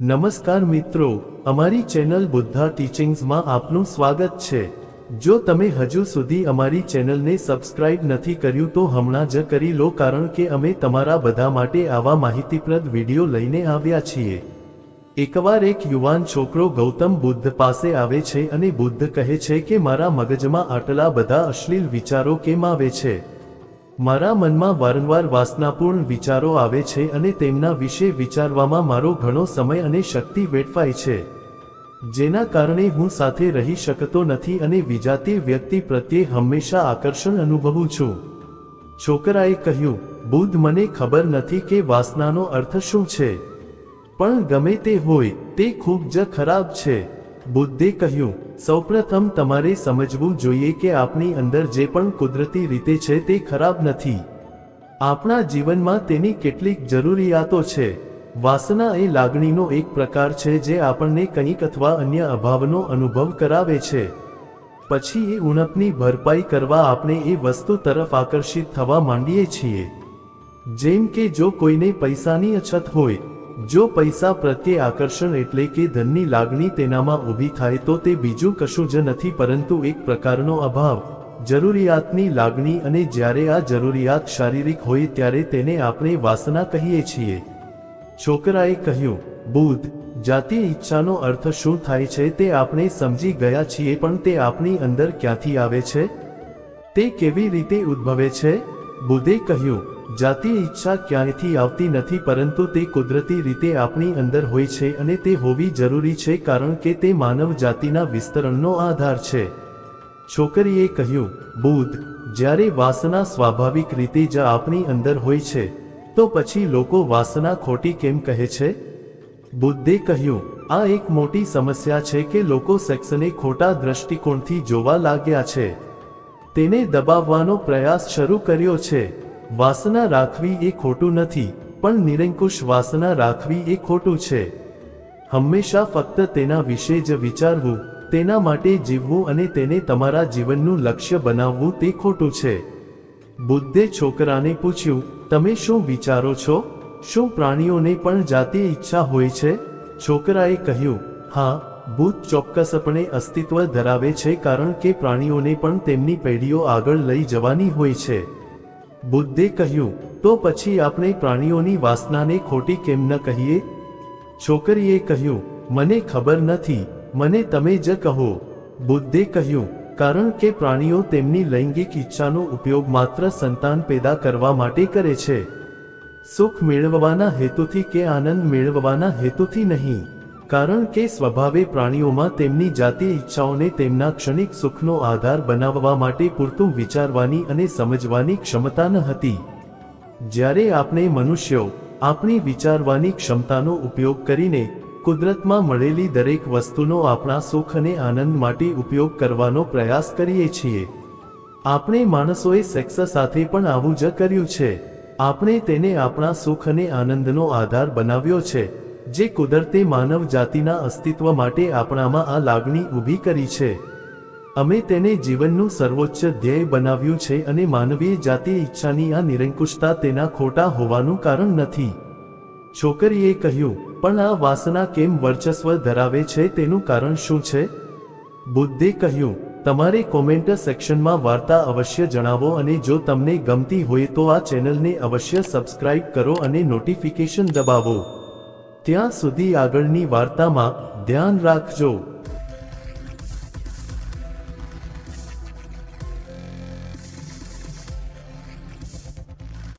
નમસ્કાર મિત્રો, અમારી ચેનલ બુદ્ધા ટીચિંગ્સમાં આપનું સ્વાગત છે. જો તમે હજુ સુધી અમારી ચેનલને સબસ્ક્રાઇબ નથી કર્યું તો હમણાં જ કરી લો કારણ કે અમે તમારા બધા માટે આવા માહિતીપ્રદ વીડિયો લઈને આવ્યા છીએ. એકવાર એક યુવાન છોકરો ગૌતમ બુદ્ધ પાસે આવે છે અને બુદ્ધ કહે છે કે મારા મગજમાં આટલા બધા અશ્લીલ વિચારો કેમ આવે છે? મારા મનમાં વારંવાર વાસનાપૂર્ણ વિચારો આવે છે અને તેમના વિશે વિચારવામાં મારો ઘણો સમય અને શક્તિ વેડફાય છે. જેના કારણે હું સાથે રહી શકતો નથી અને વિજાતીય વ્યક્તિ પ્રત્યે હંમેશા આકર્ષણ અનુભવું છું. છોકરાએ કહ્યું, બુદ્ધ મને ખબર નથી કે વાસનાનો અર્થ શું છે. પણ ગમે તે હોય, તે ખૂબ જ ખરાબ છે. બુદ્ધે કહ્યું સૌપ્રથમ તમારે સમજવું જોઈએ કે આપણી અંદર જે પણ કુદરતી રીતે છે તે ખરાબ નથી. આપણા જીવનમાં તેની કેટલીક જરૂરિયાતો છે. વાસના એ લાગણીનો એક પ્રકાર છે જે આપણને કંઈક અથવા અન્ય અભાવનો અનુભવ કરાવે છે. પછી એ ઉણપની ભરપાઈ કરવા આપણે એ વસ્તુ તરફ આકર્ષિત થવા માંડીએ છીએ. જેમ કે જો કોઈને પૈસાની અછત હોય જો પૈસા પ્રત્યે આકર્ષણ એટલે કે ધનની લાગણી તેનામાં ઊભી થાય તો તે બીજું કશું જ નથી પરંતુ એક પ્રકારનો અભાવ. જરૂરિયાતની લાગણી અને જ્યારે આ જરૂરિયાત શારીરિક હોય ત્યારે તેને આપણે વાસના કહીએ છીએ. છોકરાએ કહ્યું, બુદ્ધ, જાતિ ઈચ્છાનો અર્થ શું થાય છે તે આપણે સમજી ગયા છીએ પણ તે આપણી અંદર ક્યાંથી આવે છે? તે કેવી રીતે ઉદ્ભવે છે? બુદ્ધે કહ્યું જાતીય ઈચ્છા ક્યાંયથી આવતી નથી પરંતુ તે કુદરતી રીતે આપણી અંદર હોય છે અને તે હોવી જરૂરી છે કારણ કે તે માનવ જાતિના વિસ્તરણનો આધાર છે. છોકરીએ કહ્યું, બુદ્ધ, જ્યારે વાસના સ્વાભાવિક રીતે જ આપણી અંદર હોય છે, તો પછી લોકો વાસના ખોટી કેમ કહે છે? બુદ્ધે કહ્યું, આ એક મોટી સમસ્યા છે કે લોકો સેક્સને ખોટા દ્રષ્ટિકોણથી જોવા લાગ્યા છે. તેને દબાવવાનો પ્રયાસ શરૂ કર્યો છે. વાસના રાખવી એ ખોટું નથી, પણ નિરંકુશ વાસના રાખવી એ ખોટું છે. હંમેશા ફક્ત તેના વિશે જ વિચારવું, તેના માટે જીવવું અને તેને તમારા જીવનનું લક્ષ્ય બનાવવું તે ખોટું છે. બુદ્ધે છોકરાને પૂછ્યું, તમે શું વિચારો છો? શું પ્રાણીઓને પણ જાતિ ઈચ્છા હોય છે? છોકરાએ કહ્યું, હા બુદ્ધ ચોક્કસપણે અસ્તિત્વ ધરાવે છે કારણ કે પ્રાણીઓને પણ તેમની પેઢીઓ આગળ લઈ જવાની હોય છે. બુદ્ધે કહ્યું, તો પછી આપણે પ્રાણીઓની વાસનાને ખોટી કેમ ન કહીએ? છોકરીએ કહ્યું, મને ખબર નથી, મને તમે જ કહો. બુદ્ધે કહ્યું, કારણ કે પ્રાણીઓ તેમની લૈંગિક ઈચ્છાનો ઉપયોગ માત્ર સંતાન પેદા કરવા માટે કરે છે. સુખ મેળવવાના હેતુથી કે આનંદ મેળવવાના હેતુથી નહીં. કારણ કે સ્વભાવે પ્રાણીઓમાં તેમની જાતિ ઈચ્છાઓને તેમના ક્ષણિક સુખનો આધાર બનાવવા માટે પૂરતું વિચારવાની અને સમજવાની ક્ષમતા ન હતી. જ્યારે આપણે મનુષ્યો, આપણી વિચારવાની ક્ષમતાનો ઉપયોગ કરીને કુદરતમાં મળેલી દરેક વસ્તુનો આપણા સુખ અને આનંદ માટે ઉપયોગ કરવાનો પ્રયાસ કરીએ છીએ. આપણે માણસોએ સેક્સ સાથે પણ આવું જ કર્યું છે. આપણે તેને આપણા સુખ અને આનંદનો આધાર બનાવ્યો છે. જે કુદરતે માનવ જાતિના અસ્તિત્વ માટે આપણામાં આ લાગણી ઊભી કરી છે. અમે તેને જીવનનું સર્વોચ્ચ ધ્યેય બનાવ્યું છે અને માનવીય જાતિ ઈચ્છાની આ નિરંકુશતા તેના ખોટા હોવાનું કારણ નથી. છોકરીએ કહ્યું, પણ આ વાસના કેમ વર્ચસ્વ ધરાવે છે? તેનું કારણ શું છે? બુદ્ધે કહ્યું, તમારે કોમેન્ટ સેક્શનમાં વાર્તા અવશ્ય જણાવો અને જો તમને ગમતી હોય તો આ ચેનલને અવશ્ય સબસ્ક્રાઇબ કરો અને નોટિફિકેશન દબાવો. ત્યાં સુધી આગળની વાર્તામાં ધ્યાન રાખજો.